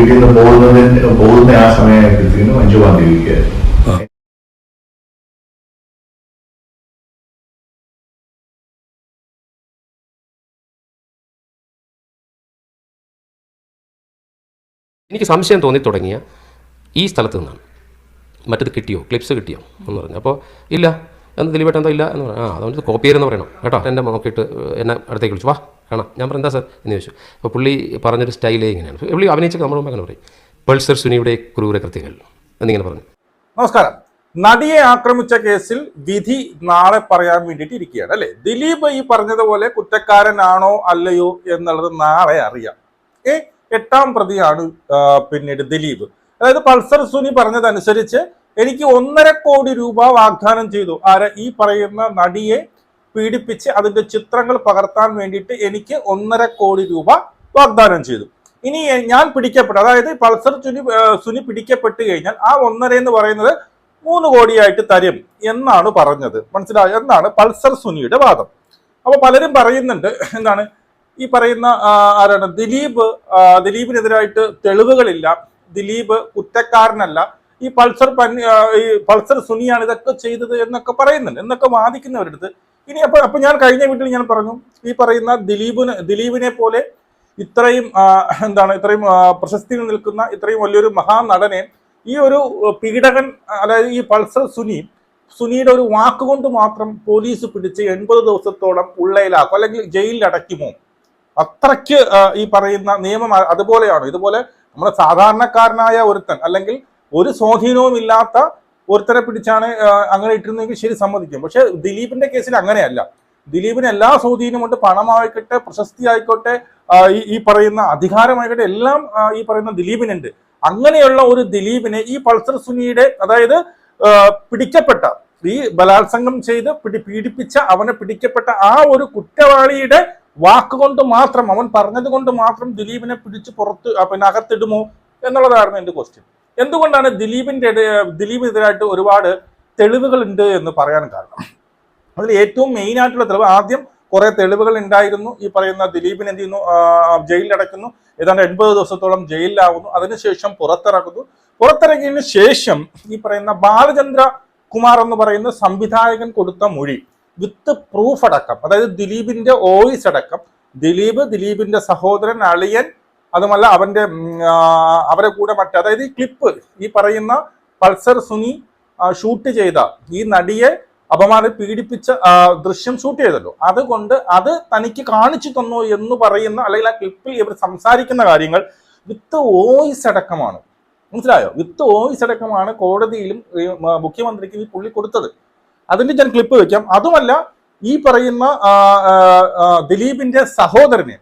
വീട്ടിൽ നിന്ന് പോകുന്നതിന് പോകുന്ന ആ സമയത്തേക്കും അഞ്ചുമാം തീയതിക്കായിരുന്നു എനിക്ക് സംശയം തോന്നി തുടങ്ങിയ ഈ സ്ഥലത്ത് നിന്നാണ്. മറ്റത് കിട്ടിയോ? ക്ലിപ്സ് കിട്ടിയോ? എന്ന് പറഞ്ഞു. അപ്പോൾ ഇല്ല. എന്ന് ദിലീപേട്ട എന്താ ഇല്ല എന്ന് പറഞ്ഞു ആ അതുകൊണ്ട് കോപ്പി ചെയ്തെന്ന് പറയണം. കേട്ടോ. എന്റെ നോക്കിയിട്ട് എന്നെ അടുത്തേക്ക് വിളിച്ചു. വാ കാണാം. ഞാൻ പറഞ്ഞു എന്താ സാർ? എന്ന് ചോദിച്ചു. അപ്പോൾ പുള്ളി പറഞ്ഞൊരു സ്റ്റൈലേ ഇങ്ങനെയാണ്. പുള്ളി അഭിനയിച്ചൊക്കെ നമ്മൾ അങ്ങനെ പറയും. പൾസർ സുനിയുടെ ക്രൂര കൃത്യങ്ങൾ. എന്നിങ്ങനെ പറഞ്ഞു. നമസ്കാരം. നടിയെ ആക്രമിച്ച കേസിൽ വിധി നാളെ പറയാൻ വേണ്ടിയിട്ട് ഇരിക്കുകയാണ് അല്ലേ? ദിലീപ് ഈ പറഞ്ഞതുപോലെ കുറ്റക്കാരനാണോ അല്ലയോ എന്നുള്ളത് നാളെ അറിയാം. ഏ എട്ടാം പ്രതിയാണ് പിന്നീട് ദിലീപ്. അതായത് പൾസർ സുനി പറഞ്ഞതനുസരിച്ച് എനിക്ക് ഒന്നര കോടി രൂപ വാഗ്ദാനം ചെയ്തു. ആരെ ഈ പറയുന്ന നടിയെ പീഡിപ്പിച്ച് അതിന്റെ ചിത്രങ്ങൾ പകർത്താൻ വേണ്ടിയിട്ട് എനിക്ക് ഒന്നര കോടി രൂപ വാഗ്ദാനം ചെയ്തു. ഇനി ഞാൻ പിടിക്കപ്പെട്ടു. അതായത് പൾസർ സുനി സുനി പിടിക്കപ്പെട്ട് കഴിഞ്ഞാൽ ആ ഒന്നര എന്ന് പറയുന്നത് മൂന്ന് കോടിയായിട്ട് തരും എന്നാണ് പറഞ്ഞത്. മനസ്സിലായോ? എന്നാണ് പൾസർ സുനിയുടെ വാദം. അപ്പൊ പലരും പറയുന്നുണ്ട് എന്താണ് ഈ പറയുന്ന ആരാണ് ദിലീപ് ദിലീപിനെതിരായിട്ട് തെളിവുകളില്ല. ദിലീപ് കുറ്റക്കാരനല്ല. ഈ പൾസർ ഈ പൾസർ സുനിയാണ് ഇതൊക്കെ ചെയ്തത് എന്നൊക്കെ പറയുന്നുണ്ട് എന്നൊക്കെ വാദിക്കുന്നവരടുത്ത് ഇനി അപ്പൊ അപ്പൊ ഞാൻ കഴിഞ്ഞ വീട്ടിൽ ഞാൻ പറഞ്ഞു ഈ പറയുന്ന ദിലീപിന് ദിലീപിനെ പോലെ ഇത്രയും എന്താണ് ഇത്രയും പ്രശസ്തി നിൽക്കുന്ന ഇത്രയും വലിയൊരു മഹാനടനെ ഈ ഒരു പീഡകൻ അതായത് ഈ പൾസർ സുനി സുനിയുടെ ഒരു വാക്കുകൊണ്ട് മാത്രം പോലീസ് പിടിച്ച് എൺപത് ദിവസത്തോളം ഉള്ളയിലാക്കും അല്ലെങ്കിൽ ജയിലിൽ അടയ്ക്കുമോ? അത്രയ്ക്ക് ഈ പറയുന്ന നിയമം അതുപോലെയാണോ. ഇതുപോലെ നമ്മുടെ സാധാരണക്കാരനായ ഒരുത്തൻ അല്ലെങ്കിൽ ഒരു സ്വാധീനവും ഇല്ലാത്ത ഒരുത്തരെ പിടിച്ചാണ് അങ്ങനെ ഇട്ടിരുന്നെങ്കിൽ ശരി സമ്മതിക്കും. പക്ഷെ ദിലീപിന്റെ കേസിൽ അങ്ങനെയല്ല. ദിലീപിന് എല്ലാ സ്വാധീനമുണ്ട് പണമായിക്കോട്ടെ പ്രശസ്തി ആയിക്കോട്ടെ ഈ പറയുന്ന അധികാരമായിക്കോട്ടെ എല്ലാം ഈ പറയുന്ന ദിലീപിനുണ്ട്. അങ്ങനെയുള്ള ഒരു ദിലീപിനെ ഈ പൾസർ സുനിയുടെ അതായത് പിടിക്കപ്പെട്ട ഈ ബലാത്സംഗം ചെയ്ത് പിടി പീഡിപ്പിച്ച അവനെ പിടിക്കപ്പെട്ട ആ ഒരു കുറ്റവാളിയുടെ വാക്കുകൊണ്ട് മാത്രം അവൻ പറഞ്ഞത് കൊണ്ട് മാത്രം ദിലീപിനെ പിടിച്ച് പുറത്ത് പിന്നെ അകത്തിടുമോ എന്നുള്ളതായിരുന്നു എന്റെ ക്വസ്റ്റ്യൻ എന്തുകൊണ്ടാണ് ദിലീപിന്റെ ഇട- ദിലീപിനെതിരായിട്ട് ഒരുപാട് തെളിവുകൾ ഉണ്ട് എന്ന് പറയാൻ കാരണം? അതിൽ ഏറ്റവും മെയിൻ ആയിട്ടുള്ള തെളിവ് ആദ്യം കുറെ തെളിവുകൾ ഉണ്ടായിരുന്നു. ഈ പറയുന്ന ദിലീപിനെ എന്ത് ചെയ്യുന്നു? ജയിലിലടക്കുന്നു. ഏതാണ്ട് എൺപത് ദിവസത്തോളം ജയിലിലാകുന്നു അതിനുശേഷം പുറത്തിറക്കുന്നു. പുറത്തിറങ്ങിയതിന് ശേഷം ഈ പറയുന്ന ബാലചന്ദ്ര കുമാർ എന്ന് പറയുന്ന സംവിധായകൻ കൊടുത്ത മൊഴി വിത്ത് പ്രൂഫ് അടക്കം അതായത് ദിലീപിന്റെ വോയിസ് അടക്കം ദിലീപ് ദിലീപിന്റെ സഹോദരൻ അളിയൻ അതുമല്ല അവന്റെ അവരെ കൂടെ മറ്റേ അതായത് ഈ ക്ലിപ്പ് ഈ പറയുന്ന പൾസർ സുനി ഷൂട്ട് ചെയ്ത ഈ നടിയെ അപമാനം പീഡിപ്പിച്ച ദൃശ്യം ഷൂട്ട് ചെയ്തല്ലോ. അതുകൊണ്ട് അത് തനിക്ക് കാണിച്ചു തന്നു എന്ന് പറയുന്ന അല്ലെങ്കിൽ ആ ക്ലിപ്പിൽ ഇവർ സംസാരിക്കുന്ന കാര്യങ്ങൾ വിത്ത് വോയിസ് അടക്കമാണ്. മനസ്സിലായോ? വിത്ത് വോയിസ് അടക്കമാണ് കോടതിയിലും മുഖ്യമന്ത്രിക്ക് ഈ പുള്ളി കൊടുത്തത്. അതിന്റെ ഞാൻ ക്ലിപ്പ് വെക്കാം. അതുമല്ല ഈ പറയുന്ന ദിലീപിന്റെ സഹോദരനെ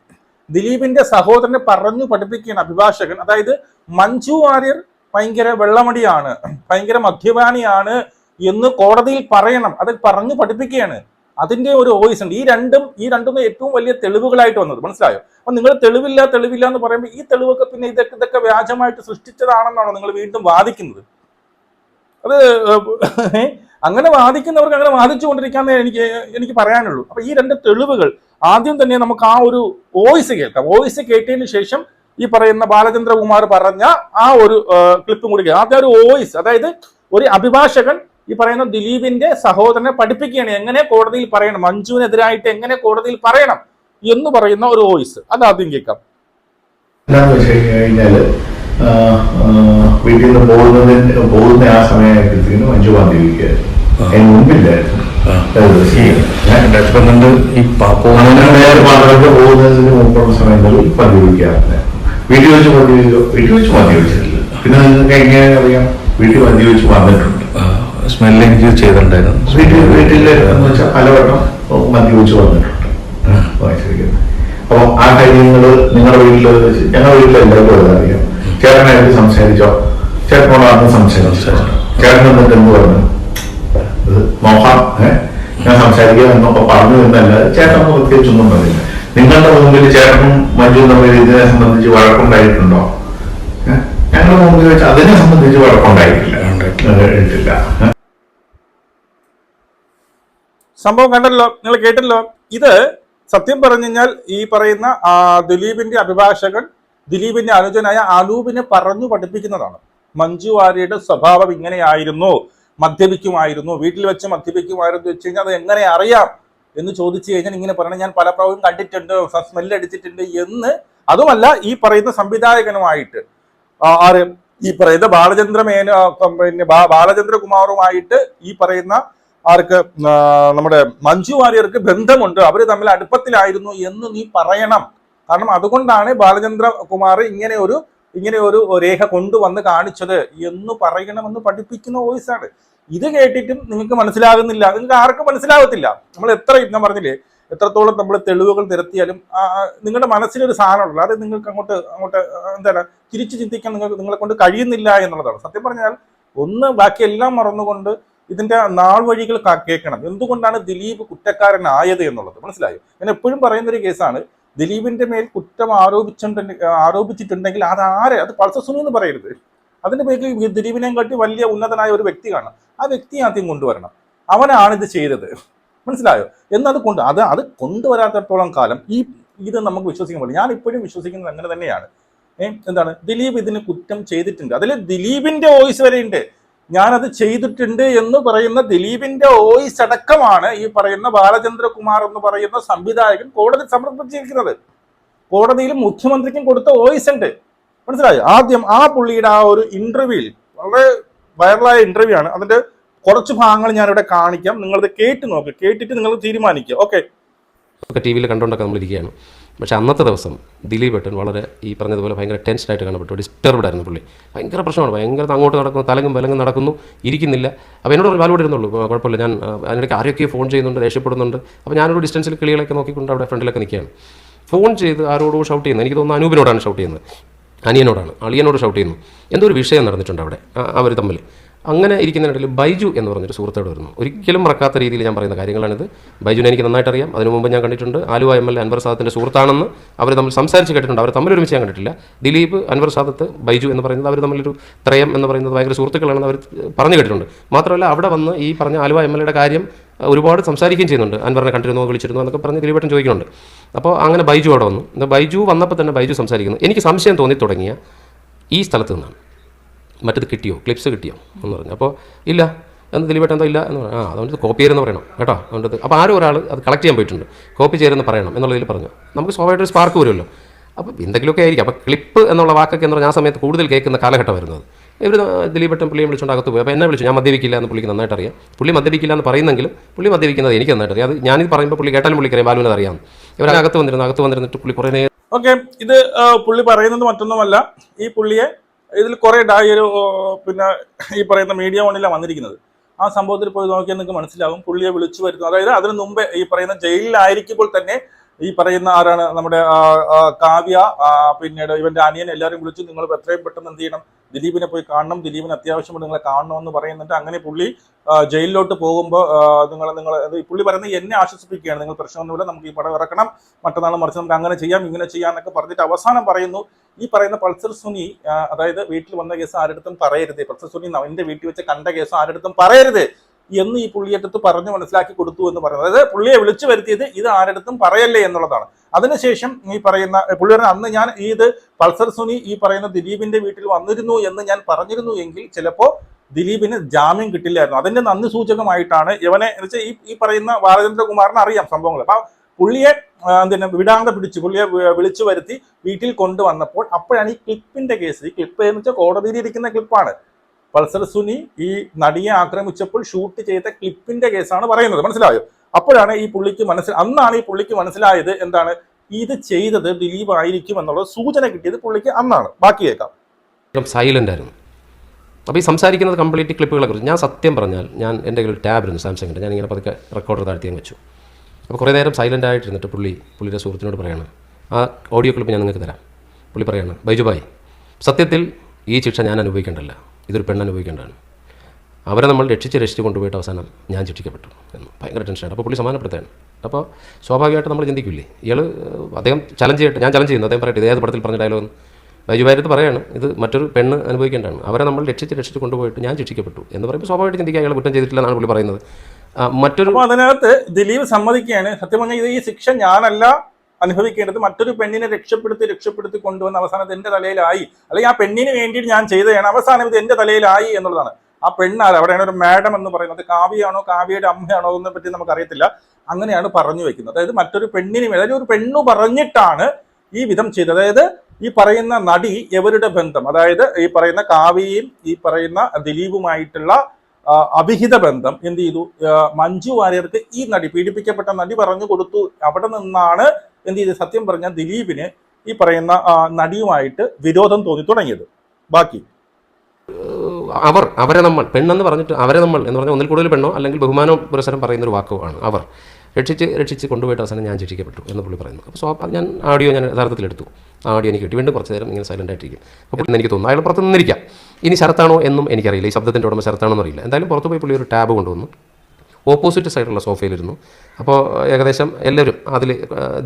ദിലീപിന്റെ സഹോദരനെ പറഞ്ഞു പഠിപ്പിക്കുകയാണ് അഭിഭാഷകൻ. അതായത് മഞ്ജു വാര്യർ ഭയങ്കര വെള്ളമടിയാണ് ഭയങ്കര മദ്യപാനിയാണ് എന്ന് കോടതിയിൽ പറയണം. അത് പറഞ്ഞു പഠിപ്പിക്കുകയാണ്. അതിന്റെ ഒരു വോയിസ് ഉണ്ട്. ഈ രണ്ടും ഈ രണ്ടും ഏറ്റവും വലിയ തെളിവുകളായിട്ട് വന്നത്. മനസ്സിലായോ? അപ്പൊ നിങ്ങൾ തെളിവില്ല തെളിവില്ല എന്ന് പറയുമ്പോൾ ഈ തെളിവൊക്കെ പിന്നെ ഇതൊക്കെ ഇതൊക്കെ വ്യാജമായിട്ട് സൃഷ്ടിച്ചതാണെന്നാണോ നിങ്ങൾ വീണ്ടും വാദിക്കുന്നത്? അത് അങ്ങനെ വാദിക്കുന്നവർക്ക് അങ്ങനെ വാദിച്ചുകൊണ്ടിരിക്കാന്നേ എനിക്ക് എനിക്ക് പറയാനുള്ളൂ. അപ്പൊ ഈ രണ്ട് തെളിവുകൾ ആദ്യം തന്നെ നമുക്ക് ആ ഒരു വോയിസ് കേൾക്കാം. വോയിസ് കേട്ടതിന് ശേഷം ഈ പറയുന്ന ബാലചന്ദ്രകുമാർ പറഞ്ഞ ആ ഒരു ക്ലിപ്പും കൂടി കേൾക്കാം. ആദ്യം ഒരു വോയിസ് അതായത് ഒരു അഭിഭാഷകൻ ഈ പറയുന്ന ദിലീപിന്റെ സഹോദരനെ പഠിപ്പിക്കുകയാണ്. എങ്ങനെ കോടതിയിൽ പറയണം? മഞ്ജുവിനെതിരായിട്ട് എങ്ങനെ കോടതിയിൽ പറയണം? എന്ന് പറയുന്ന ഒരു വോയിസ് അത് ആദ്യം കേൾക്കാം. വെച്ച് കഴിഞ്ഞ് വീട്ടിൽ നിന്ന് പോകുന്നതിന് പോകുന്ന ആ സമയമായപ്പോഴത്തേക്കും മഞ്ജു വന്നിരിക്കുകയായിരുന്നു. അതിന് മുമ്പില്ലായിരുന്നു. ഈ ഞാൻ ഹസ്ബൻഡ് ഈ പോകുന്നതിന് മുമ്പുള്ള സമയങ്ങളിൽ മദ്യപിക്കാറില്ല വീട്ടിൽ വെച്ച് മദ്യപിച്ചോ വീട്ടിൽ വെച്ച് മദ്യപിച്ചിട്ടില്ല പിന്നെ നിങ്ങൾക്ക് എങ്ങനെ അറിയാം വീട്ടിൽ മദ്യപിച്ച് വന്നിട്ടുണ്ട്. സ്മെല്ല് എനിക്ക് ചെയ്തിട്ടുണ്ടായിരുന്നു വീട്ടിൽ വീട്ടിൽ എന്ന് വെച്ചാൽ പലവട്ടം മദ്യപിച്ച് വന്നിട്ടുണ്ട് വായിച്ചിരിക്കുന്നത്. അപ്പൊ ആ കാര്യങ്ങൾ നിങ്ങളുടെ വീട്ടിൽ ഞങ്ങളുടെ വീട്ടിൽ എല്ലാവർക്കും അതറിയാം ചേട്ടനായിട്ട് സംസാരിച്ചോ? ചേട്ടനോട് അന്ന് സംസാരിച്ചോ ചേട്ടൻ എന്നിട്ട് എന്ത് പറഞ്ഞു? ഏഹ് ഞാൻ സംസാരിക്കാൻ എന്നൊക്കെ പറഞ്ഞു എന്നല്ല. ചേട്ടൻ പ്രത്യേകിച്ചൊന്നും പറഞ്ഞില്ല നിങ്ങളുടെ മുമ്പിൽ ചേട്ടനും മഞ്ജു തമ്മിൽ ഇതിനെ സംബന്ധിച്ച് വഴക്കുണ്ടായിട്ടുണ്ടോ? ഞങ്ങളുടെ മുമ്പിൽ വെച്ച് അതിനെ സംബന്ധിച്ച് വഴക്കുണ്ടായിട്ടില്ല? സംഭവം കണ്ടല്ലോ? നിങ്ങൾ കേട്ടല്ലോ? ഇത് സത്യം പറഞ്ഞു കഴിഞ്ഞാൽ ഈ പറയുന്ന ദിലീപിന്റെ അഭിഭാഷകൻ ദിലീപിന്റെ അനുജനായ അനൂപിനെ പറഞ്ഞു പഠിപ്പിക്കുന്നതാണ്. മഞ്ജു വാര്യയുടെ സ്വഭാവം ഇങ്ങനെയായിരുന്നു. മദ്യപിക്കുമായിരുന്നു. വീട്ടിൽ വെച്ച് മദ്യപിക്കുമായിരുന്നു വെച്ച് കഴിഞ്ഞാൽ അത് എങ്ങനെ അറിയാം എന്ന് ചോദിച്ചു കഴിഞ്ഞാൽ ഇങ്ങനെ പറയണം ഞാൻ പല പ്രാവശ്യം കണ്ടിട്ടുണ്ട് സ്മെല്ല് അടിച്ചിട്ടുണ്ട് എന്ന്. അതുമല്ല ഈ പറയുന്ന സംവിധായകനുമായിട്ട് ആര്? ഈ പറയുന്ന ബാലചന്ദ്ര മേന പിന്നെ ബാലചന്ദ്രകുമാറുമായിട്ട് ഈ പറയുന്ന ആർക്ക് നമ്മുടെ മഞ്ജു വാര്യർക്ക് ബന്ധമുണ്ട്. അവർ തമ്മിൽ അടുപ്പത്തിലായിരുന്നു എന്ന് നീ പറയണം. കാരണം അതുകൊണ്ടാണ് ബാലചന്ദ്ര കുമാർ ഇങ്ങനെ ഒരു ഇങ്ങനെ ഒരു രേഖ കൊണ്ടുവന്ന് കാണിച്ചത് എന്ന് പറയണമെന്ന് പഠിപ്പിക്കുന്ന വോയിസാണ് ഇത് കേട്ടിട്ടും നിങ്ങൾക്ക് മനസ്സിലാകുന്നില്ല. നിങ്ങൾക്ക് ആർക്കും മനസ്സിലാകത്തില്ല നമ്മൾ എത്ര ഞാൻ പറഞ്ഞില്ലേ എത്രത്തോളം നമ്മൾ തെളിവുകൾ നിരത്തിയാലും നിങ്ങളുടെ മനസ്സിലൊരു സാധനമുണ്ടല്ലോ. അത് നിങ്ങൾക്ക് അങ്ങോട്ട് അങ്ങോട്ട് എന്താണ് തിരിച്ചു ചിന്തിക്കാൻ നിങ്ങൾക്ക് നിങ്ങളെ കൊണ്ട് കഴിയുന്നില്ല എന്നുള്ളതാണ്. സത്യം പറഞ്ഞാൽ ഒന്ന് ബാക്കിയെല്ലാം മറന്നുകൊണ്ട് ഇതിന്റെ നാൾ വഴികൾ കേൾക്കണം. എന്തുകൊണ്ടാണ് ദിലീപ് കുറ്റക്കാരനായത് എന്നുള്ളത്? മനസ്സിലായോ? ഞാൻ എപ്പോഴും പറയുന്ന ഒരു കേസാണ് ദിലീപിന്റെ മേൽ കുറ്റം ആരോപിച്ചിട്ടുണ്ടെങ്കിൽ ആരോപിച്ചിട്ടുണ്ടെങ്കിൽ അത് ആരെ? അത് പൾസർ സുനി എന്ന് പറയരുത്. അതിന്റെ പേരിൽ ദിലീപിനെയും കാട്ടി വലിയ ഉന്നതനായ ഒരു വ്യക്തിയാണ്. ആ വ്യക്തി ആദ്യം കൊണ്ടുവരണം. അവനാണ് ഇത് ചെയ്തത്. മനസ്സിലായോ? എന്നത് കൊണ്ട് അത് അത് കൊണ്ടുവരാത്തടത്തോളം കാലം ഈ ഇത് നമുക്ക് വിശ്വസിക്കാൻ പറ്റില്ല. ഞാൻ ഇപ്പോഴും വിശ്വസിക്കുന്നത് അങ്ങനെ തന്നെയാണ്. എന്താണ്? ദിലീപ് ഇതിന് കുറ്റം ചെയ്തിട്ടുണ്ട്. അതിൽ ദിലീപിന്റെ വോയിസ് വരെ ഉണ്ട് ഞാനത് ചെയ്തിട്ടുണ്ട് എന്ന് പറയുന്ന ദിലീപിന്റെ വോയിസ് അടക്കമാണ് ഈ പറയുന്ന ബാലചന്ദ്രകുമാർ എന്ന് പറയുന്ന സംവിധായകൻ കോടതി സമർപ്പിച്ചിരിക്കുന്നത്. കോടതിയിൽ മുഖ്യമന്ത്രിക്കും കൊടുത്ത വോയിസ് ഉണ്ട്. മനസ്സിലായോ? ആദ്യം ആ പുള്ളിയുടെ ആ ഒരു ഇന്റർവ്യൂവിൽ വളരെ വൈറലായ ഇന്റർവ്യൂ ആണ്. അതിന്റെ കുറച്ച് ഭാഗങ്ങൾ ഞാനിവിടെ കാണിക്കാം. നിങ്ങളത് കേട്ട് നോക്ക്. കേട്ടിട്ട് നിങ്ങൾ തീരുമാനിക്കുക. ഓക്കെ ടി വിയിൽ കണ്ടുകൊണ്ടൊക്കെ നമ്മൾ ഇരിക്കുകയാണ്. പക്ഷേ അന്നത്തെ ദിവസം ദിലീപ് ഏട്ടൻ വളരെ ഈ പറഞ്ഞതുപോലെ ഭയങ്കര ടെൻഷനായിട്ട് കാണപ്പെട്ടു. ഡിസ്റ്റർബ്ഡ് ആയിരുന്നു പുള്ളി. ഭയങ്കര പ്രശ്നമാണ്. ഭയങ്കര അങ്ങോട്ട് നടക്കുന്നു തലങ്ങും വിലങ്ങും നടക്കുന്നു ഇരിക്കുന്നില്ല. അപ്പോൾ എന്നോട് ഒരു വാലോട് ഇരുന്നുള്ളൂ കുഴപ്പമില്ല. ഞാൻ അതിനിടയ്ക്ക് ആരൊക്കെ ഫോൺ ചെയ്യുന്നുണ്ട് ദേഷ്യപ്പെടുന്നുണ്ട്. അപ്പോൾ ഞാനൊരു ഡിസ്റ്റൻസിൽ കിളികളൊക്കെ നോക്കിക്കൊണ്ട് അവിടെ ഫ്രണ്ടിലൊക്കെ നിൽക്കുകയാണ്. ഫോൺ ചെയ്ത് ആരോടോ ഷൗട്ട് ചെയ്യുന്നത് എനിക്ക് തോന്നുന്നു അനൂപിനോടാണ് ഷൗട്ട് ചെയ്യുന്നത്. അനിയനോടാണ്. അളിയനോട് ഷൗട്ട് ചെയ്യുന്നു. എന്തോ ഒരു വിഷയം നടന്നിട്ടുണ്ട് അവിടെ അവർ തമ്മിൽ. അങ്ങനെ ഇരിക്കുന്നതിനിടയിൽ ബൈജു എന്ന് പറഞ്ഞൊരു സുഹൃത്തോട് വരുന്നു. ഒരിക്കലും മറക്കാത്ത രീതിയിൽ ഞാൻ പറയുന്ന കാര്യങ്ങളാണിത്. ബൈജുവിനെ എനിക്ക് നന്നായിട്ട് അറിയാം അതിനു മുമ്പ് ഞാൻ കണ്ടിട്ടുണ്ട്. ആലുവ എം എൽ അൻവർ സാദത്തിന്റെ സുഹൃത്താണെന്ന് അവർ തമ്മിൽ സംസാരിച്ച് കേട്ടിട്ടുണ്ട്. അവർ തമ്മിൽ ഒരുമിച്ച് ഞാൻ കണ്ടിട്ടില്ല. ദിലീപ് അൻവർ സാദത്ത് ബൈജു എന്ന് പറയുന്നത് അവർ തമ്മിലൊരു ത്രയം എന്ന് പറയുന്നത് ഭയങ്കര സുഹൃത്തുക്കളാണെന്ന് അവർ പറഞ്ഞു കേട്ടിട്ടുണ്ട്. മാത്രമല്ല അവിടെ വന്ന് ഈ പറഞ്ഞ ആലുവ എം എൽ എയുടെ കാര്യം ഒരുപാട് സംസാരിക്കുകയും ചെയ്യുന്നുണ്ട്. അൻവറിനെ കണ്ടിരുന്നു വിളിച്ചിരുന്നു എന്നൊക്കെ പറഞ്ഞ് ദിലീപേട്ടൻ ചോദിക്കുന്നുണ്ട്. അപ്പോൾ അങ്ങനെ ബൈജു അവിടെ വന്നു. ബൈജു വന്നപ്പോൾ തന്നെ ബൈജു സംസാരിക്കുന്നു. എനിക്ക് സംശയം തോന്നി തുടങ്ങിയ ഈ സ്ഥലത്ത് നിന്നാണ്. മറ്റത് കിട്ടിയോ? ക്ലിപ്സ് കിട്ടിയോ? എന്ന് പറഞ്ഞു. അപ്പോൾ ഇല്ല. എന്ന് ദിലീപേട്ടൻ എന്തോ ഇല്ല എന്ന് പറഞ്ഞു. ആ അതുകൊണ്ട് കോപ്പി ചെയ്തെന്ന് പറയണം. കേട്ടോ? അതുകൊണ്ട് അപ്പോൾ ആരും ഒരാൾ അത് കളക്ട് ചെയ്യാൻ പോയിട്ടുണ്ട്. കോപ്പി ചെയ്തെന്ന് പറയണം എന്നുള്ളതിൽ പറഞ്ഞു. നമുക്ക് സ്വാഭാവികമായിട്ട് സ്പാർക്ക് വരുമല്ലോ. അപ്പോൾ എന്തെങ്കിലുമൊക്കെ ആയിരിക്കും. അപ്പോൾ ക്ലിപ്പ് എന്നുള്ള വാക്കൊക്കെ എന്ന് പറഞ്ഞാൽ ആ സമയത്ത് കൂടുതൽ കേൾക്കുന്ന കാലഘട്ടം വരുന്നത്. ഇവർ ദിലീപേട്ടൻ പുള്ളിയെ വിളിച്ചുകൊണ്ട് അകത്ത് പോയി. അപ്പോൾ എന്നെ വിളിച്ചു. ഞാൻ മദ്യപിക്കില്ല എന്ന് പുള്ളിക്ക് നന്നായിട്ട് അറിയാം. പുള്ളി മദ്യപിക്കില്ല എന്ന് പറയുന്നെങ്കിലും പുള്ളി മദ്യപിക്കുന്നത് എനിക്ക് നന്നായിട്ട് അറിയാം. അത് ഞാനിത് പറയുമ്പോൾ പുള്ളി കേട്ടാലും പുള്ളിക്കറിയാം ബാലുവിനെ അറിയാം. ഇവർ അകത്ത് വന്നിരുന്നു. അകത്ത് വന്നിരുന്നിട്ട് പുള്ളി കുറേ നേരം ഓക്കെ ഇത് പുള്ളി പറയുന്നത് മറ്റൊന്നുമല്ല. ഈ പുള്ളിയെ ഇതിൽ കുറേ ഈ പിന്നെ ഈ പറയുന്ന മീഡിയ ഓണിലാണ് വന്നിരിക്കുന്നത്. ആ സംഭവത്തിൽ പോയി നോക്കിയാൽ നിങ്ങൾക്ക് മനസ്സിലാവും. പുള്ളിയെ വിളിച്ചു വരുന്നു അതായത് അതിനു മുമ്പേ ഈ പറയുന്ന ജയിലിലായിരിക്കുമ്പോൾ തന്നെ ഈ പറയുന്ന ആരാണ് നമ്മുടെ കാവ്യ പിന്നീട് ഇവന്റെ അനിയൻ എല്ലാവരും വിളിച്ചു നിങ്ങൾ എത്രയും പെട്ടെന്ന് എന്ത് ചെയ്യണം? ദിലീപിനെ പോയി കാണണം. ദിലീപിന് അത്യാവശ്യമുണ്ട് നിങ്ങളെ കാണണമെന്ന് പറയുന്നുണ്ട്. അങ്ങനെ പുള്ളി ജയിലിലോട്ട് പോകുമ്പോൾ നിങ്ങൾ നിങ്ങൾ പുള്ളി പറയുന്നത് എന്നെ ആശ്വസിപ്പിക്കുകയാണ്. നിങ്ങൾ പ്രശ്നമൊന്നുമില്ല നമുക്ക് ഈ പടം ഇറക്കണം. മറ്റന്നാൾ മറിച്ച് നമുക്ക് അങ്ങനെ ചെയ്യാം ഇങ്ങനെ ചെയ്യാം എന്നൊക്കെ പറഞ്ഞിട്ട് അവസാനം പറയുന്നു ഈ പറയുന്ന പൾസർ സുനി അതായത് വീട്ടിൽ വന്ന കേസ് ആരെടുത്തും പറയരുത്. പൾസർ സുനി എന്റെ വീട്ടിൽ വെച്ച് കണ്ട കേസ് ആരെടുത്തും പറയരുത്. എന്ന് ഈ പുള്ളിയറ്റത്ത് പറഞ്ഞു മനസ്സിലാക്കി കൊടുത്തു എന്ന് പറയുന്നത്. അതായത് പുള്ളിയെ വിളിച്ചു വരുത്തിയത് ഇത് ആരടുത്തും പറയല്ലേ എന്നുള്ളതാണ്. അതിനുശേഷം ഈ പറയുന്ന പുള്ളിയുടെ അന്ന് ഞാൻ ഇത് പൾസർ സുനി ഈ പറയുന്ന ദിലീപിന്റെ വീട്ടിൽ വന്നിരുന്നു എന്ന് ഞാൻ പറഞ്ഞിരുന്നു എങ്കിൽ ചിലപ്പോൾ ദിലീപിന് ജാമ്യം കിട്ടില്ലായിരുന്നു. അതിന്റെ നന്ദി സൂചകമായിട്ടാണ് ഇവനെ എന്ന് വെച്ചാൽ ഈ ഈ പറയുന്ന ബാലചന്ദ്രകുമാറിന് അറിയാം സംഭവങ്ങൾ. അപ്പൊ പുള്ളിയെ എന്തിനാ വിടാതെ പിടിച്ച് പുള്ളിയെ വിളിച്ചു വരുത്തി വീട്ടിൽ കൊണ്ടുവന്നപ്പോൾ അപ്പോഴാണ് ഈ ക്ലിപ്പിന്റെ കേസ്. ഈ ക്ലിപ്പ് എന്ന് വെച്ചാൽ കോടതിയിൽ ഇരിക്കുന്ന ക്ലിപ്പാണ്. പൾസർ സുനി ഈ നടിയെ ആക്രമിച്ചപ്പോൾ ഷൂട്ട് ചെയ്ത ക്ലിപ്പിന്റെ കേസാണ് പറയുന്നത്. മനസ്സിലായോ? അപ്പോഴാണ് ഈ പുള്ളിക്ക് മനസ്സിൽ അന്നാണ് ഈ പുള്ളിക്ക് മനസ്സിലായത് എന്താണ്? ഇത് ചെയ്തത് ദിലീപ് ആയിരിക്കും എന്നുള്ള സൂചന കിട്ടിയത് പുള്ളിക്ക് അന്നാണ്. ബാക്കി കേൾക്കാം. സൈലന്റ് ആയിരുന്നു. അപ്പോൾ ഈ സംസാരിക്കുന്നത് കംപ്ലീറ്റ് ക്ലിപ്പുകളെ കുറിച്ച് ഞാൻ സത്യം പറഞ്ഞാൽ ഞാൻ എന്റെ കയ്യിൽ ടാബ് ഇരുന്നു സാംസങ്ങിന്റെ. ഞാൻ ഇങ്ങനെ പതുക്കെ റെക്കോർഡർ താഴ്ത്തി വെച്ചു. അപ്പോൾ കുറേ നേരം സൈലന്റ് ആയിട്ടിരുന്നിട്ട് പുള്ളി പുള്ളിയുടെ സുഹൃത്തിനോട് പറയാണ് ആ ഓഡിയോ ക്ലിപ്പ് ഞാൻ നിങ്ങൾക്ക് തരാം. പുള്ളി പറയാണ് ബൈജു സത്യത്തിൽ ഈ ശിക്ഷ ഞാൻ അനുഭവിക്കേണ്ടല്ല ഇതൊരു പെണ്ണ് അനുഭവിക്കേണ്ടതാണ്. അവരെ നമ്മൾ രക്ഷിച്ച് രക്ഷിച്ച് കൊണ്ടുപോയിട്ട് അവസാനം ഞാൻ ശിക്ഷിക്കപ്പെട്ടു എന്ന് ഭയങ്കര ടെൻഷനാണ് അപ്പോൾ പുള്ളി സമാനപ്പെടുത്തുകയാണ് അപ്പോൾ സ്വാഭാവികമായിട്ട് നമ്മൾ ചിന്തിക്കില്ലേ? ഇയാൾ അദ്ദേഹം ചലഞ്ച് ചെയ്യട്ടെ ഞാൻ ചലഞ്ച് ചെയ്യുന്നു അദ്ദേഹം പറയട്ടെ ഇതേ പടത്തിൽ പറഞ്ഞ ഡയലോഗ് ബൈജുബാരത്ത് പറയാണ് ഇത് മറ്റൊരു പെണ്ണ് അനുഭവിക്കേണ്ടതാണ്. അവരെ നമ്മൾ രക്ഷിച്ച് രക്ഷിച്ച് കൊണ്ടുപോയിട്ട് ഞാൻ ശിക്ഷിക്കപ്പെട്ടു എന്ന് പറയുമ്പോൾ സ്വാഭാവികമായിട്ട് ചിന്തിക്കുക അയാൾ കുറ്റം ചെയ്തിട്ടില്ല എന്നാണ് പുള്ളി പറയുന്നത്. മറ്റൊരു അതിനകത്ത് ദിലീപ് സമ്മതിക്കുകയാണ്. സത്യം പറഞ്ഞാൽ ഇത് ഈ ശിക്ഷ ഞാനല്ല അനുഭവിക്കേണ്ടത് മറ്റൊരു പെണ്ണിനെ രക്ഷപ്പെടുത്തി രക്ഷപ്പെടുത്തി കൊണ്ടുവന്ന് അവസാനം എന്റെ തലയിലായി. അല്ലെങ്കിൽ ആ പെണ്ണിന് വേണ്ടിയിട്ട് ഞാൻ ചെയ്തതാണ്. അവസാനം ഇത് എന്റെ തലയിലായി എന്നുള്ളതാണ്. ആ പെണ്ണാണ് അവിടെയാണ് ഒരു മാഡം എന്ന് പറയുന്നത്. കാവ്യാണോ കാവ്യയുടെ അമ്മയാണോ എന്നെ പറ്റി നമുക്ക് അറിയത്തില്ല അങ്ങനെയാണ് പറഞ്ഞു വെക്കുന്നത്. അതായത് മറ്റൊരു പെണ്ണിന് അതായത് ഒരു പെണ്ണു പറഞ്ഞിട്ടാണ് ഈ വിധം ചെയ്തത്. അതായത് ഈ പറയുന്ന നടി എവരുടെ ബന്ധം? അതായത് ഈ പറയുന്ന കാവ്യയും ഈ പറയുന്ന ദിലീപുമായിട്ടുള്ള അവിഹിത ബന്ധം എന്ത് ചെയ്തു? മഞ്ജു വാര്യർക്ക് ഈ നടി പീഡിപ്പിക്കപ്പെട്ട നടി പറഞ്ഞു കൊടുത്തു. അവിടെ നിന്നാണ് എന്ത് ചെയ്ത്? സത്യം പറഞ്ഞാൽ ദിലീപിന് ഈ പറയുന്ന നടിയുമായിട്ട് വിരോധം തോന്നി തുടങ്ങിയത്. ബാക്കി. അവർ അവരെ നമ്മൾ പെണ്ണെന്ന് പറഞ്ഞിട്ട് അവരെ നമ്മൾ എന്ന് പറഞ്ഞാൽ ഒന്നിൽ കൂടുതൽ പെണ്ണോ അല്ലെങ്കിൽ ബഹുമാനോ പുരസരം പറയുന്ന ഒരു വാക്കോ ആണ് അവർ. രക്ഷിച്ച് രക്ഷിച്ച് കൊണ്ടുപോയിട്ട് അവസാനം ഞാൻ ശിക്ഷിക്കപ്പെട്ടു എന്ന് പുള്ളി പറയുന്നു. അപ്പോൾ സ്വാ ഞാൻ ആഡിയോ ഞാൻ യഥാർത്ഥത്തിൽ എടുത്തു. ആ ആഡിയോ എനിക്ക് കിട്ടി. വീണ്ടും കുറച്ച് നേരം ഇങ്ങനെ സൈലന്റ് ആയിട്ടിരിക്കും. അപ്പോൾ എനിക്ക് തോന്നുന്നു അയാൾ പുറത്ത് നിന്നിരിക്കാം. ഇനി ശരത്താണോ എന്നും എനിക്കറിയില്ല. ഈ ശബ്ദത്തിന്റെ ഉടമ ശരത്താണോ എന്നറിയില്ല എന്തായാലും പുറത്ത് പോയി പുള്ളി ഒരു ടാബ് കൊണ്ടുവന്നു. ഓപ്പോസിറ്റ് സൈഡുള്ള സോഫയിലിരുന്നു. അപ്പോൾ ഏകദേശം എല്ലാവരും അതിൽ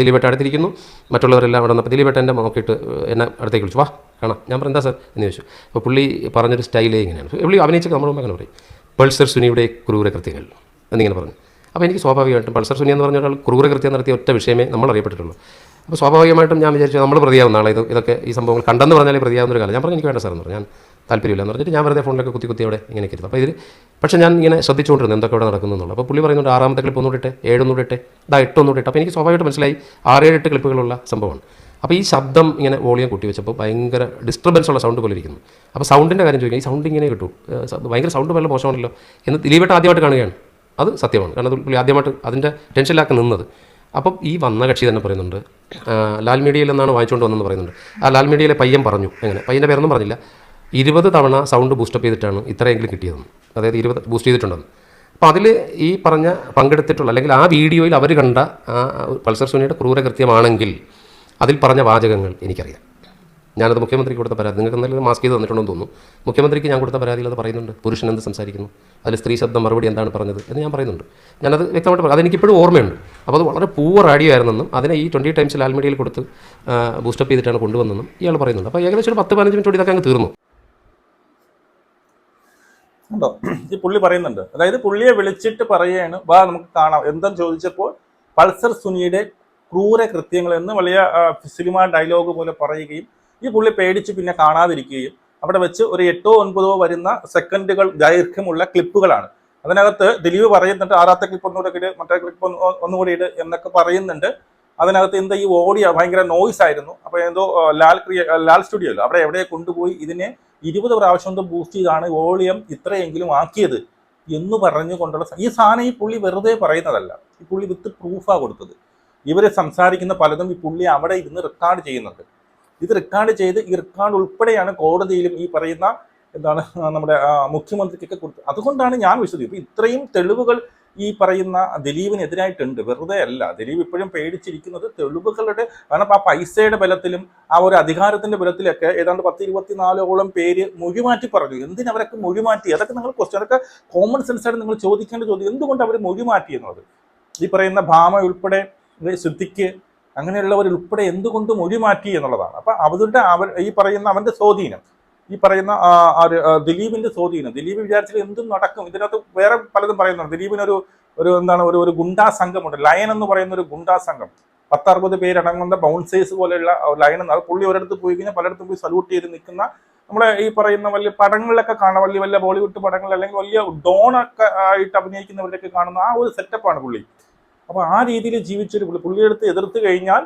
ദിലീപേട്ട അടുത്തിരിക്കുന്നു. മറ്റുള്ളവരെല്ലാം അവിടെ വന്നപ്പോൾ ദിലീപേട്ടന്റെ നോക്കിയിട്ട് എന്നെ അടുത്തേക്ക് വിളിച്ചു. വാ കാണാം. ഞാൻ പറഞ്ഞു എന്താ സാർ? എന്ന് ചോദിച്ചു. അപ്പോൾ പുള്ളി പറഞ്ഞൊരു സ്റ്റൈലേ ഇങ്ങനെയാണ്. പുള്ളി അഭിനയിച്ച നമ്മൾ അങ്ങനെ പറയും. പൾസർ സുനിയുടെ ക്രൂരകൃത്യങ്ങൾ എന്നിങ്ങനെ പറഞ്ഞു. അപ്പോൾ എനിക്ക് സ്വാഭാവികമായിട്ടും പൾസർ സുനി എന്ന് പറഞ്ഞ ഒരാൾ ക്രൂരകൃത്യം നടത്തിയ ഒറ്റ വിഷയമേ നമ്മൾ അറിയപ്പെട്ടിട്ടുള്ളൂ. അപ്പോൾ സ്വാഭാവികമായിട്ടും ഞാൻ വിചാരിച്ചു നമ്മൾ പ്രതിയാവുന്ന ആളെ ഇത് ഇതൊക്കെ ഈ സംഭവങ്ങൾ കണ്ടെന്ന് പറഞ്ഞാലേ പ്രതിയാവുന്ന ഒരു കാലം. ഞാൻ പറഞ്ഞു എനിക്ക് വേണ്ട സാർ എന്ന് പറഞ്ഞു. ഞാൻ താല്പര്യമില്ല എന്ന് പറഞ്ഞിട്ട് ഞാൻ വെറുതെ ഫോണിലൊക്കെ കുത്തി കുത്തി അവിടെ ഇങ്ങനെ ഇരുന്നു. അപ്പോൾ ഇതിൽ പക്ഷേ ഞാൻ ഇങ്ങനെ ശ്രദ്ധിച്ചുകൊണ്ടിരുന്നു എന്തൊക്കെ ഇവിടെ നടക്കുന്നു എന്നുള്ളത്. അപ്പോൾ പുള്ളി പറയുന്നുണ്ട് ആറാമത്തെ ക്ലിപ്പ് ഒന്നുകൂടെ ഇട്ടെ ഏഴൊന്നുകൂടെ ഇട്ടെ. ഇതാ എട്ടൊന്നുകൂടെ ഇട്ടെ. അപ്പോൾ എനിക്ക് സ്വാഭാവികമായിട്ട് മനസ്സിലായി ആറേഴ് എട്ട് ക്ലിപ്പുകളുള്ള സംഭവമാണ്. അപ്പോൾ ഈ ശബ്ദം ഇങ്ങനെ വോളിയം കൂട്ടി വെച്ചപ്പോൾ ഭയങ്കര ഡിസ്റ്റർബൻസ് ഉള്ള സൗണ്ട് പോലെ ഇരിക്കുന്നു. അപ്പോൾ സൗണ്ടിന്റെ കാര്യം ചോദിക്കുക ഈ സൗണ്ട് ഇങ്ങനെ കിട്ടും ഭയങ്കര സൗണ്ട് വല്ല മോശമാണല്ലോ. എന്ന് ദിലീപേട്ട് ആദ്യമായിട്ട് കാണുകയാണ്. അത് സത്യമാണ്. കാരണം പുള്ളി ആദ്യമായിട്ട് അതിന്റെ ടെൻഷനിലാക്കി നിന്നത്. അപ്പം ഈ വന്ന കക്ഷി തന്നെ പറയുന്നുണ്ട് ലാൽ മീഡിയയിൽ നിന്നാണ് വാങ്ങിച്ചുകൊണ്ട് വന്നെന്ന് പറയുന്നുണ്ട്. ആ ലാൽ മീഡിയയിലെ പയ്യൻ പറഞ്ഞു എങ്ങനെ? പയ്യന്റെ പേരൊന്നും പറഞ്ഞില്ല. ഇരുപത് തവണ സൗണ്ട് ബൂസ്റ്റപ്പ് ചെയ്തിട്ടാണ് ഇത്രയെങ്കിലും കിട്ടിയതെന്ന് അതായത് ഇരുപത് ബൂസ്റ്റ് ചെയ്തിട്ടുണ്ടെന്ന് അപ്പോൾ അതിൽ ഈ പറഞ്ഞ പങ്കെടുത്തിട്ടുള്ള അല്ലെങ്കിൽ ആ വീഡിയോയിൽ അവർ കണ്ട ആ പൾസർ സുനിയുടെ ക്രൂരകൃത്യമാണെങ്കിൽ അതിൽ പറഞ്ഞ വാചകങ്ങൾ എനിക്കറിയാം. ഞാനത് മുഖ്യമന്ത്രിക്ക് കൊടുത്ത പരാതി. നിങ്ങൾക്ക് എന്തെങ്കിലും മാസ്ക് ചെയ്ത് തന്നിട്ടുണ്ടെന്ന് തോന്നുന്നു. മുഖ്യമന്ത്രിക്ക് ഞാൻ കൊടുത്ത പരാതിയിൽ അത് പറയുന്നുണ്ട്. പുരുഷൻ എന്ത് സംസാരിക്കുന്നു? അതിൽ സ്ത്രീ ശബ്ദം മറുപടി എന്താണ് പറഞ്ഞത് എന്ന് ഞാൻ പറയുന്നുണ്ട്. ഞാനത് വ്യക്തമായിട്ട് പറയും. അതെനിക്കിപ്പോഴും ഓർമ്മയുണ്ട്. അപ്പോൾ അത് വളരെ പൂവർ ആഡിയോ ആയിരുന്നെന്നും അതിനെ ഈ ട്വന്റി ടൈംസ് ലാൽ മീഡിയയിൽ കൊടുത്ത് ബൂസ്റ്റപ്പ് ചെയ്തിട്ടാണ് കൊണ്ടുവന്നെന്നും ഇയാൾ പറയുന്നുണ്ട്. അപ്പോൾ ഏകദേശം ഒരു പത്ത് പതിനഞ്ച് മിനിറ്റ് ഇതൊക്കെ അങ്ങ് തീർന്നു. ഉണ്ടോ? ഈ പുള്ളി പറയുന്നുണ്ട്. അതായത് പുള്ളിയെ വിളിച്ചിട്ട് പറയുകയാണ് വാ നമുക്ക് കാണാം. എന്തെന്ന് ചോദിച്ചപ്പോൾ പൾസർ സുനിയുടെ ക്രൂര കൃത്യങ്ങൾ എന്ന് വലിയ സിനിമ ഡയലോഗ് പോലെ പറയുകയും ഈ പുള്ളി പേടിച്ച് പിന്നെ കാണാതിരിക്കുകയും അവിടെ വെച്ച് ഒരു എട്ടോ ഒൻപതോ വരുന്ന സെക്കൻഡുകൾ ദൈർഘ്യമുള്ള ക്ലിപ്പുകളാണ്. അതിനകത്ത് ദിലീപ് പറയുന്നുണ്ട് ആറാത്ത ക്ലിപ്പ് ഒന്നുകൂടെ ഇട് മറ്റേ ക്ലിപ്പ് ഒന്നുകൂടി ഇട് എന്നൊക്കെ പറയുന്നുണ്ട്. അതിനകത്ത് എന്താ ഈ ഓഡിയോ ഭയങ്കര നോയ്സ് ആയിരുന്നു. അപ്പോൾ എന്തോ ലാൽ ക്രിയ ലാൽ സ്റ്റുഡിയോയിൽ അവിടെ എവിടെ കൊണ്ടുപോയി ഇതിനെ ഇരുപത് പ്രാവശ്യം എന്തോ ബൂസ്റ്റ് ചെയ്താണ് വോളിയം ഇത്രയെങ്കിലും ആക്കിയത് എന്ന് പറഞ്ഞുകൊണ്ടുള്ള കൊണ്ടുള്ള ഈ സാധനം ഈ പുള്ളി വെറുതെ പറയുന്നതല്ല. ഈ പുള്ളി വിത്ത് പ്രൂഫാ കൊടുത്തത്. ഇവർ സംസാരിക്കുന്ന പലതും ഈ പുള്ളി അവിടെ ഇരുന്ന് റെക്കോർഡ് ചെയ്യുന്നുണ്ട്. ഇത് റെക്കോർഡ് ചെയ്ത് ഈ റെക്കോർഡ് ഉൾപ്പെടെയാണ് കോടതിയിലും ഈ പറയുന്ന എന്താണ് നമ്മുടെ മുഖ്യമന്ത്രിക്കൊക്കെ കൊടുത്തത് അതുകൊണ്ടാണ് ഞാൻ വിശ്വസിക്കുന്നത്. ഇത്രയും തെളിവുകൾ ഈ പറയുന്ന ദിലീപിനെതിരായിട്ടുണ്ട്. വെറുതെ അല്ല. ദിലീപ് ഇപ്പോഴും പേടിച്ചിരിക്കുന്നത് തെളിവുകളുടെ കാരണം ആ പൈസയുടെ ബലത്തിലും ആ ഒരു അധികാരത്തിന്റെ ബലത്തിലൊക്കെ ഏതാണ്ട് പത്ത് ഇരുപത്തിനാലോളം പേര് മൊഴിമാറ്റി പറഞ്ഞു. എന്തിനവരൊക്കെ മൊഴിമാറ്റി? അതൊക്കെ നിങ്ങൾ ക്വസ്റ്റ്യൻ അതൊക്കെ കോമൺ സെൻസ് ആയിട്ട് നിങ്ങൾ ചോദിക്കേണ്ട ചോദ്യം. എന്തുകൊണ്ട് അവർ മൊഴിമാറ്റി എന്നുള്ളത് ഈ പറയുന്ന ഭാമ ഉൾപ്പെടെ ശുദ്ധിക്ക് അങ്ങനെയുള്ളവരുൾപ്പെടെ എന്തുകൊണ്ട് മൊഴിമാറ്റി എന്നുള്ളതാണ്. അപ്പൊ അവരുടെ അവർ ഈ പറയുന്ന അവന്റെ സ്വാധീനം ഈ പറയുന്ന ദിലീപിന്റെ സ്വാധീനം ദിലീപ് വിചാരിച്ചാൽ എന്തും നടക്കും. ഇതിനകത്ത് വേറെ പലതും പറയുന്നുണ്ട്. ദിലീപിനൊരു ഒരു എന്താണ് ഒരു ഒരു ഗുണ്ടാ സംഘമുണ്ട്. ലയൻ എന്ന് പറയുന്ന ഒരു ഗുണ്ടാ സംഘം. പത്തറുപത് പേരടങ്ങുന്ന ബൗൺസേഴ്സ് പോലെയുള്ള ലയൻ എന്ന് അത് പുള്ളി ഒരിടത്ത് പോയി കഴിഞ്ഞാൽ പലയിടത്തും പോയി സല്യൂട്ട് ചെയ്ത് നിൽക്കുന്ന നമ്മളെ ഈ പറയുന്ന വലിയ പടങ്ങളിലൊക്കെ കാണാം വലിയ വലിയ ബോളിവുഡ് പടങ്ങൾ അല്ലെങ്കിൽ വലിയ ഡോണൊക്കെ ആയിട്ട് അഭിനയിക്കുന്നവരൊക്കെ കാണുന്ന ആ ഒരു സെറ്റപ്പാണ് പുള്ളി. അപ്പൊ ആ രീതിയിൽ ജീവിച്ചൊരു പുള്ളി. പുള്ളിയെടുത്ത് എതിർത്ത് കഴിഞ്ഞാൽ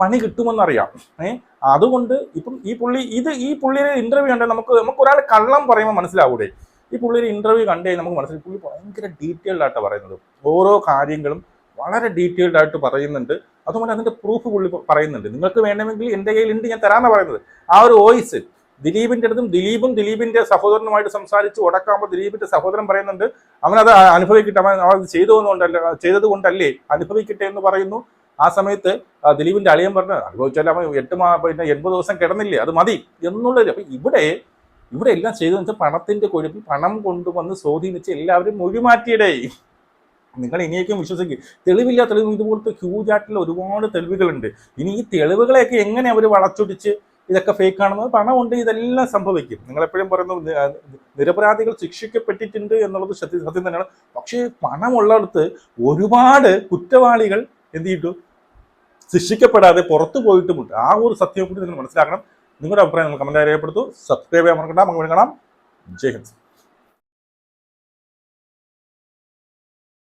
പണി കിട്ടുമെന്നറിയാം. ഏ? അതുകൊണ്ട് ഇപ്പം ഈ പുള്ളി ഇത് ഈ പുള്ളിയുടെ ഇന്റർവ്യൂ കണ്ടാൽ നമുക്ക് നമുക്ക് ഒരാൾ കള്ളം പറയുമ്പോൾ മനസ്സിലാവൂടെ? ഈ പുള്ളിയുടെ ഇന്റർവ്യൂ കണ്ടേ നമുക്ക് മനസ്സിലായി പുള്ളി ഭയങ്കര ഡീറ്റെയിൽഡ് ആയിട്ട് പറയുന്നത്. ഓരോ കാര്യങ്ങളും വളരെ ഡീറ്റെയിൽഡ് ആയിട്ട് പറയുന്നുണ്ട്. അതുകൊണ്ട് അതിന്റെ പ്രൂഫ് പുള്ളി പറയുന്നുണ്ട്. നിങ്ങൾക്ക് വേണമെങ്കിൽ എന്റെ കയ്യിലുണ്ട് ഞാൻ തരാമെന്നാണ് പറയുന്നത്. ആ ഒരു വോയിസ് ദിലീപിന്റെ അടുത്തും ദിലീപും ദിലീപിന്റെ സഹോദരനുമായിട്ട് സംസാരിച്ച് ഉടക്കാകുമ്പോൾ ദിലീപിന്റെ സഹോദരൻ പറയുന്നുണ്ട് അവനത് അനുഭവിക്കട്ടെ അവൻ അവൻ ചെയ്തതുകൊണ്ടല്ല ചെയ്തത് കൊണ്ടല്ലേ അനുഭവിക്കട്ടെ എന്ന് പറയുന്നു. ആ സമയത്ത് ദിലീപിന്റെ അളിയൻ പറഞ്ഞു അനുഭവിച്ചാൽ അവൻ എട്ട് മാ പിന്നെ എൺപത് ദിവസം കിടന്നില്ലേ അത് മതി എന്നുള്ളത് അപ്പൊ ഇവിടെ ഇവിടെ എല്ലാം ചെയ്തതെന്ന് വെച്ചാൽ പണത്തിന്റെ കൊഴുപ്പിൽ പണം കൊണ്ടുവന്ന് സ്വാധീനിച്ച് എല്ലാവരും മൊഴിമാറ്റിയിടേ. നിങ്ങൾ ഇനിയൊക്കെയും വിശ്വസിക്കും. തെളിവില്ല തെളിവ് ഇതുപോലത്തെ ഹ്യൂജ് ആയിട്ടുള്ള ഒരുപാട് തെളിവുകളുണ്ട്. ഇനി ഈ തെളിവുകളെയൊക്കെ എങ്ങനെ അവർ വളച്ചൊടിച്ച് ഇതൊക്കെ ഫേക്ക് ആണെന്ന് കൊണ്ട് ഇതെല്ലാം സംഭവിക്കും. നിങ്ങൾ എപ്പോഴും പറയുന്നു നിരപരാധികൾ ശിക്ഷിക്കപ്പെട്ടിട്ടുണ്ട് എന്നുള്ളത് സത്യം തന്നെയാണ്. പക്ഷേ പണമുള്ളിടത്ത് ഒരുപാട് കുറ്റവാളികൾ എന്ത് ചെയ്തു? ശിക്ഷിക്കപ്പെടാതെ പുറത്തു പോയിട്ടുമുണ്ട്. ആ ഒരു സത്യം കൂടി നിങ്ങൾ മനസ്സിലാക്കണം. നിങ്ങളുടെ അഭിപ്രായം നിങ്ങൾ കമന്റ് രേഖപ്പെടുത്തു. സബ്സ്ക്രൈബ് ചെയ്യാൻ മറക്കണ്ട. നമുക്ക് കാണാം. ജയ് ഹിന്ദ്.